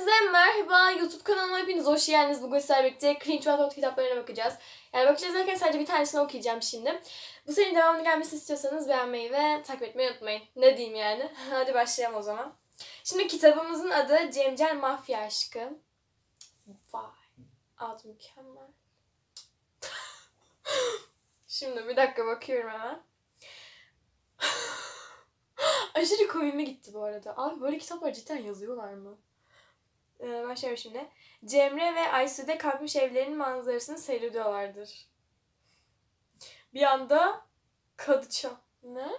Hepinize merhaba. YouTube kanalıma hepiniz hoş geldiniz. Bugün sizlerle birlikte Cringe Wattpad kitaplarına bakacağız. Yani bakacağız derken sadece bir tanesini okuyacağım şimdi. Bu serinin devamını gelmesini istiyorsanız beğenmeyi ve takip etmeyi unutmayın. Ne diyeyim yani. Hadi başlayalım o zaman. Şimdi kitabımızın adı Cemcel Mafya Aşkı. Vay. Adı mükemmel. şimdi bir dakika bakıyorum hemen. Aşırı komime gitti bu arada. Abi böyle kitaplar cidden yazıyorlar mı? Ee, başlıyorum şimdi. Cemre ve Aysu'de kalkmış evlerinin manzarasını seyrediyorlardır. Bir anda Kadıça. Ne?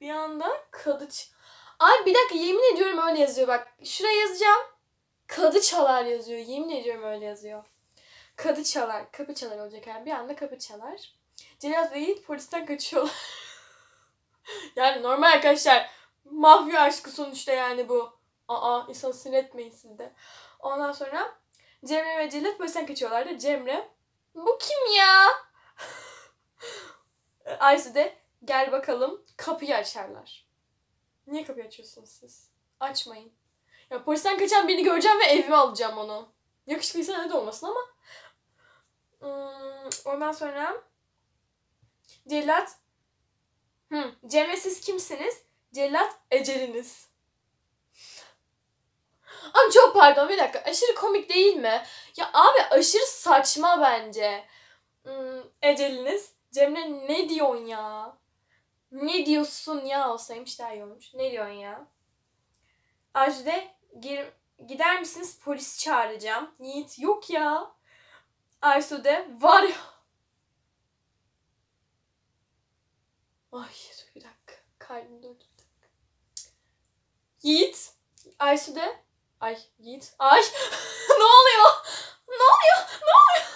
Bir anda Kadıç. Abi bir dakika yemin ediyorum öyle yazıyor bak. Şuraya yazacağım. Kadı çalar yazıyor. Yemin ediyorum öyle yazıyor. Kadı çalar. Kapı çalar olacak yani. Bir anda kapı çalar. Celal ve Yiğit polisten kaçıyorlar. yani normal arkadaşlar. Mafya aşkı sonuçta yani bu. Aa insan sinir etmeyin siz de. Ondan sonra Cemre ve Celal polisten kaçıyorlardı. Cemre bu kim ya? Aysu de gel bakalım kapıyı açarlar. Niye kapıyı açıyorsunuz siz? Açmayın. Ya polisten kaçan birini göreceğim ve evime alacağım onu. Yakışıklıysa ne de olmasın ama. Hmm, ondan sonra Cellat Hı, Cemre siz kimsiniz? Cellat eceliniz. Abi çok pardon bir dakika. Aşırı komik değil mi? Ya abi aşırı saçma bence. Hmm, eceliniz. Cemre ne diyorsun ya? Ne diyorsun ya olsaymış daha iyi olmuş. Ne diyorsun ya? Ajde gir, gider misiniz polis çağıracağım. Yiğit yok ya. Aysu'de var ya. Ay bir dakika. Kalbim durdu bir dakika. Yiğit. Aysu'de. Ay Yiğit. Ay ne oluyor? Ne oluyor? Ne oluyor?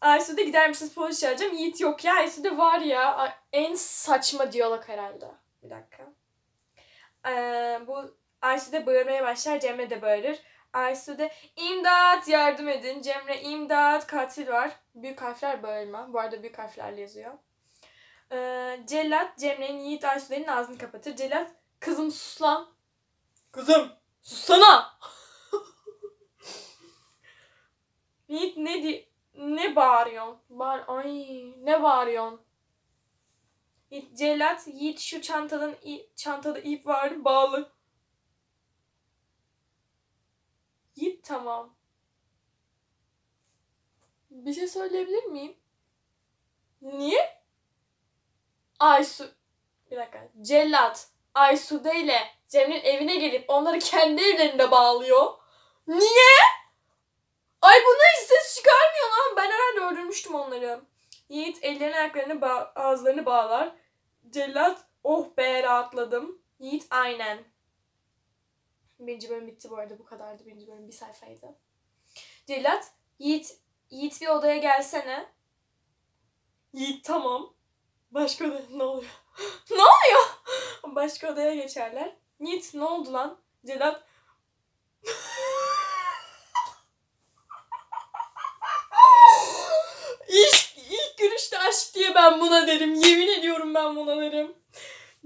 Aysu'de gider misiniz polis çağıracağım. Yiğit yok ya. Aysu'de var ya. En saçma diyalog herhalde. Bir dakika. Ee, bu Aysu'de bağırmaya başlar. Cemre de bağırır. Aysu'de imdat yardım edin. Cemre imdat katil var. Büyük harfler bağırma. Bu arada büyük harflerle yazıyor. Ee, Cellat Cemre'nin Yiğit Aysu'de'nin ağzını kapatır. Cellat kızım sus lan. Kızım sussana. Yiğit ne di ne bağırıyorsun? Bağır ay ne bağırıyorsun? Yiğit, Cellat Yiğit şu çantanın çantada ip var bağlı. Yiğit tamam. Bir şey söyleyebilir miyim? Niye? Aysu bir dakika. Cellat Aysude ile Cemre'nin evine gelip onları kendi evlerinde bağlıyor. Niye? Ay bunlar hiç ses çıkarmıyor lan. Ben herhalde öldürmüştüm onları. Yiğit ellerini ayaklarını ba- ağızlarını bağlar. Cellat oh be rahatladım. Yiğit aynen. Birinci bölüm bitti bu arada bu kadardı. Birinci bölüm bir sayfaydı. Cellat Yiğit Yiğit bir odaya gelsene. Yiğit tamam. Başka odaya ne oluyor? ne oluyor? Başka odaya geçerler. Yiğit ne oldu lan? Cellat İlk, ilk görüşte aşk diye ben buna derim. Yemin ediyorum ben buna derim.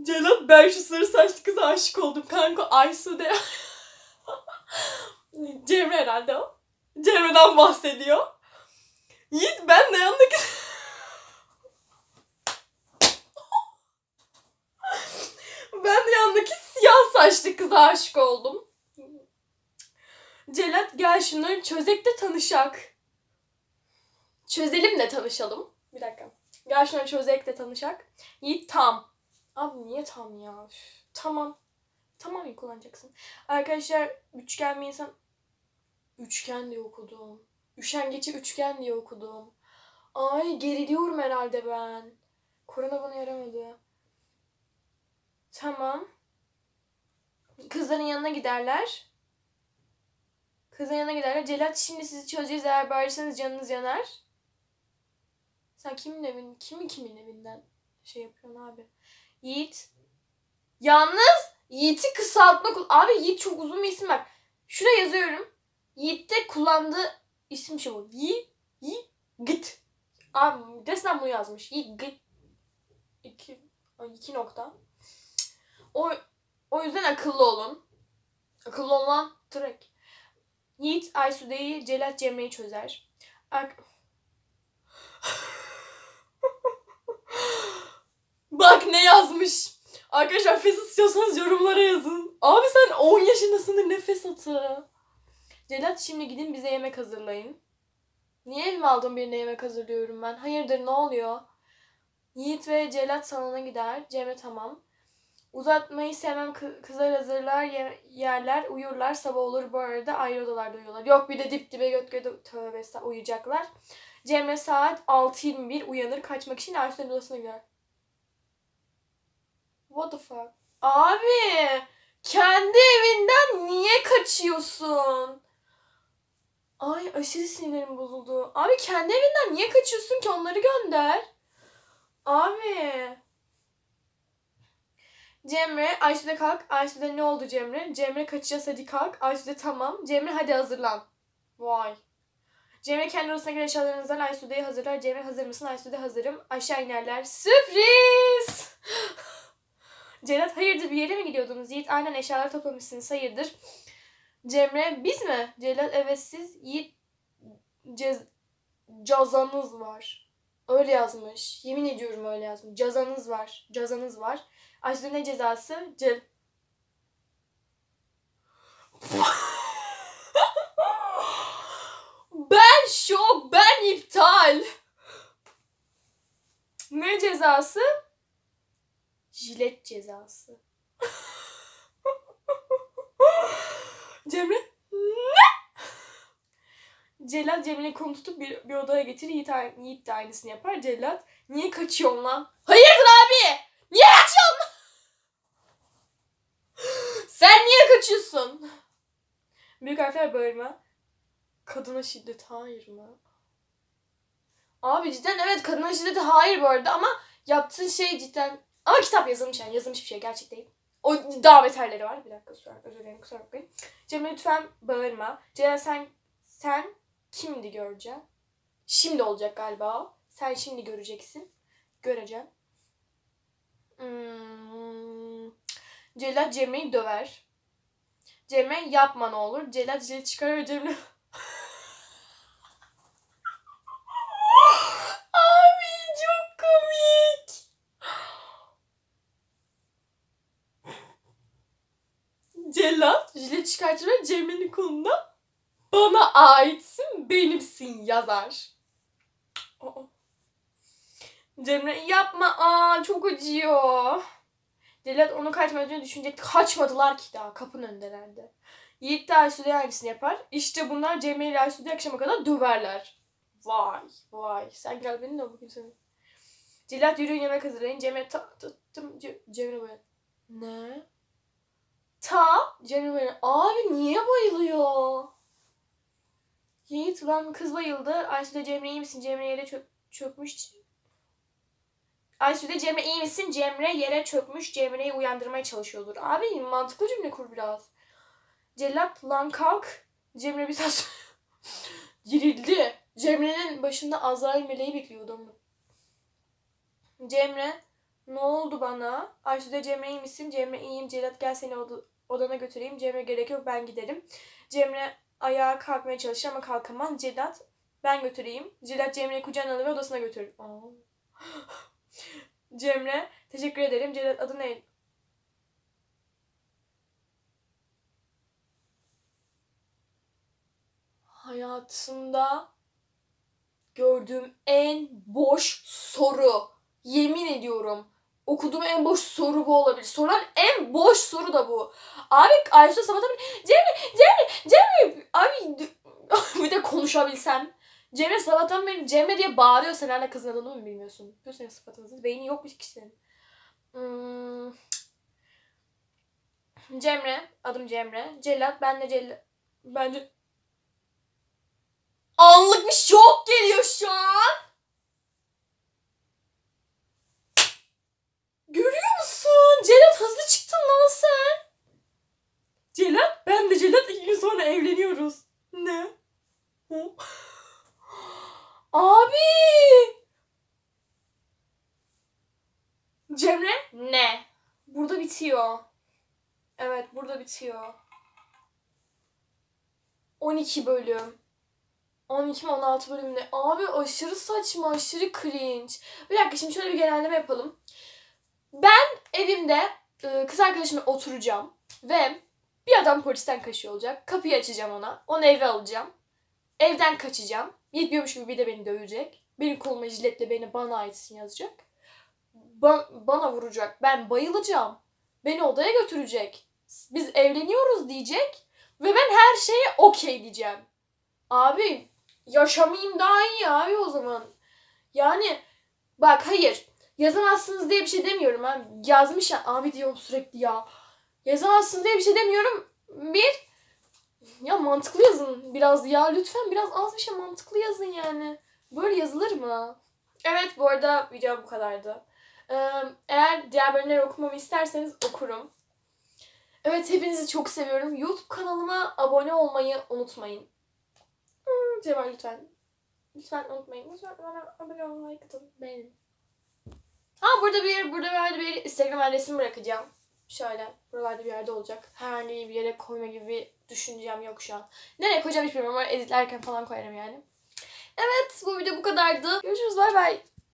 Celal ben şu sarı saçlı kıza aşık oldum. Kanka Aysu'de. Cemre herhalde o. Cemre'den bahsediyor. Yiğit ben de yanındaki... ben de yanındaki siyah saçlı kıza aşık oldum. Celat gel şunları çözek de tanışak. Çözelim de tanışalım. Bir dakika. Gel şunları çözek de tanışak. Yiğit tam. Abi niye tam ya? Üf, tamam. Tamam iyi kullanacaksın. Arkadaşlar üçgen bir insan... Üçgen diye okudum. Üşengeci üçgen diye okudum. Ay geriliyorum herhalde ben. Korona bana yaramadı. Tamam. Kızların yanına giderler. Kızın yanına giderler. Celat şimdi sizi çözeceğiz eğer bağırırsanız canınız yanar. Sen kimin evin, kimi kimin evinden şey yapıyorsun abi? Yiğit. Yalnız Yiğit'i kısaltma kul- Abi Yiğit çok uzun bir isim bak. Şuraya yazıyorum. Yiğit'te kullandığı isim şu bu. Yi, yi, git. Abi resmen bunu yazmış. Yi, git. İki, iki nokta. O, o yüzden akıllı olun. Akıllı olan direkt. Yiğit Aysude'yi, Celat Cemre'yi çözer. Ak Bak ne yazmış. Arkadaşlar fesat istiyorsanız yorumlara yazın. Abi sen 10 yaşındasın ne fesatı? Celat şimdi gidin bize yemek hazırlayın. Niye evime aldığım birine yemek hazırlıyorum ben? Hayırdır ne oluyor? Yiğit ve Celat salona gider. Cemre tamam. Uzatmayı sevmem kı- kızlar hazırlar ye- yerler uyurlar sabah olur bu arada ayrı odalarda uyuyorlar. Yok bir de dip dibe göt göt tövbe uyuyacaklar. Cemre saat 6.21 uyanır kaçmak için Aysun'un odasına gider. What the fuck? Abi kendi evinden niye kaçıyorsun? Ay aşırı sinirim bozuldu. Abi kendi evinden niye kaçıyorsun ki onları gönder. Abi. Cemre, Aysu'da kalk. Aysu'da ne oldu Cemre? Cemre kaçacağız hadi kalk. Aysu'da tamam. Cemre hadi hazırlan. Vay. Cemre kendi odasına göre eşyalarını hazırlar. Aysu'da'yı hazırlar. Cemre hazır mısın? Aysu'da hazırım. Aşağı inerler. Sürpriz! Celat hayırdır bir yere mi gidiyordunuz? Yiğit aynen eşyaları toplamışsınız hayırdır. Cemre biz mi? Celat evet siz. Yiğit cez, cazanız var. Öyle yazmış. Yemin ediyorum öyle yazmış. Cazanız var. Cazanız var. Aysu'da ne cezası? Cel... ben şok. Ben iptal. Ne cezası? Jilet cezası. Cemre? Cellat Cemre'yi konu tutup bir, bir odaya getirir. Yiğit, Yiğit de aynısını yapar. Cellat niye kaçıyorsun lan? Hayırdır abi? Niye kaçıyorsun? Sen niye kaçıyorsun? Büyük harfler bağırma. Kadına şiddet hayır mı? Abi cidden evet kadına şiddeti hayır bu arada ama yaptığın şey cidden ama kitap yazılmış yani yazılmış bir şey gerçek değil. O daha beterleri var. Bir dakika an özür dilerim kusura bakmayın. Cemre lütfen bağırma. Ceren sen sen kimdi göreceksin? Şimdi olacak galiba. Sen şimdi göreceksin. Göreceğim. Hmm. Celal Cemre'yi döver. Cemre yapma ne olur. Celal Celal çıkarır ve Cemre... Abi çok komik. Cellat jilet çıkartır ve Cemre'nin kolunda bana aitsin, benimsin yazar. Cemre yapma aa çok acıyor. Cellat onu kaçmadığını düşünecek. Kaçmadılar ki daha kapının önündelerdi. Yiğit de Aysu'da aynısını yapar. İşte bunlar Cemre ile Aysu'da akşama kadar döverler. Vay vay. Sen gel benimle bugün seni. Cellat yürüyün yemek hazırlayın. Cemre ta, ta, ta- Ce- Cemre böyle. Ne? Ta Cemre böyle. Abi niye bayılıyor? Yiğit lan kız bayıldı. Aysu'da Cemre iyi misin? Cemre yere çö- çökmüş. Aysu'da Cemre iyi misin? Cemre yere çökmüş. Cemre'yi uyandırmaya çalışıyordur. Abi mantıklı cümle kur biraz. Cellat lan kalk. Cemre bir saat girildi. Cemre'nin başında Azrail meleği bekliyordu ama. Cemre ne oldu bana? Aysu'da Cemre iyi misin? Cemre iyiyim. Cellat gel seni oda- odana götüreyim. Cemre gerek yok ben giderim. Cemre ayağa kalkmaya çalışır ama kalkamaz. Cellat ben götüreyim. Cellat Cemre'yi kucağına alır ve odasına götürür. Cemre teşekkür ederim. Cellat adı ne? Hayatımda gördüğüm en boş soru. Yemin ediyorum. Okuduğum en boş soru bu olabilir. Sorulan en boş soru da bu. Abi Ayşe sabahtan beri Cemre, Cemre, Cemre. Abi bir de konuşabilsem. Cemre sabahtan beri Cemre diye bağırıyor. Sen hala kızın adını mı bilmiyorsun? Bu senin sıfatınız. Beyni yokmuş ki senin. Hmm. Cemre. Adım Cemre. Cellat. Ben de Cellat. Bence Anlık bir şok geliyor şu an. Görüyor musun? Celat hızlı çıktın lan sen. Celat? Ben de Celat iki gün sonra evleniyoruz. Ne? Hı? Abi. Cemre? Ne? Burada bitiyor. Evet burada bitiyor. 12 bölüm. 12 mi 16 bölüm ne? Abi aşırı saçma, aşırı cringe. Bir dakika şimdi şöyle bir genelleme yapalım. Ben evimde e, kız arkadaşımla oturacağım ve bir adam polisten kaçıyor olacak. Kapıyı açacağım ona. Onu eve alacağım. Evden kaçacağım. Yetmiyormuş gibi bir de beni dövecek. Benim koluma jiletle beni bana aitsin yazacak. Ba- bana vuracak. Ben bayılacağım. Beni odaya götürecek. Biz evleniyoruz diyecek. Ve ben her şeye okey diyeceğim. Abi yaşamayayım daha iyi abi o zaman. Yani bak hayır. Yazamazsınız diye bir şey demiyorum. Ben yazmış ya. Abi diyorum sürekli ya. Yazamazsınız diye bir şey demiyorum. Bir ya mantıklı yazın biraz ya. Lütfen biraz az bir şey mantıklı yazın yani. Böyle yazılır mı? Evet bu arada video bu kadardı. Eğer diğer bölümleri okumamı isterseniz okurum. Evet hepinizi çok seviyorum. YouTube kanalıma abone olmayı unutmayın. Hmm, Cemal lütfen. Lütfen unutmayın. Lütfen bana abone olmayı katılın. Beğenin. Ha burada bir burada bir bir Instagram adresimi bırakacağım. Şöyle buralarda bir yerde olacak. Herhangi bir yere koyma gibi bir düşüncem yok şu an. Nereye koyacağım hiç bilmiyorum ama editlerken falan koyarım yani. Evet bu video bu kadardı. Görüşürüz bay bay.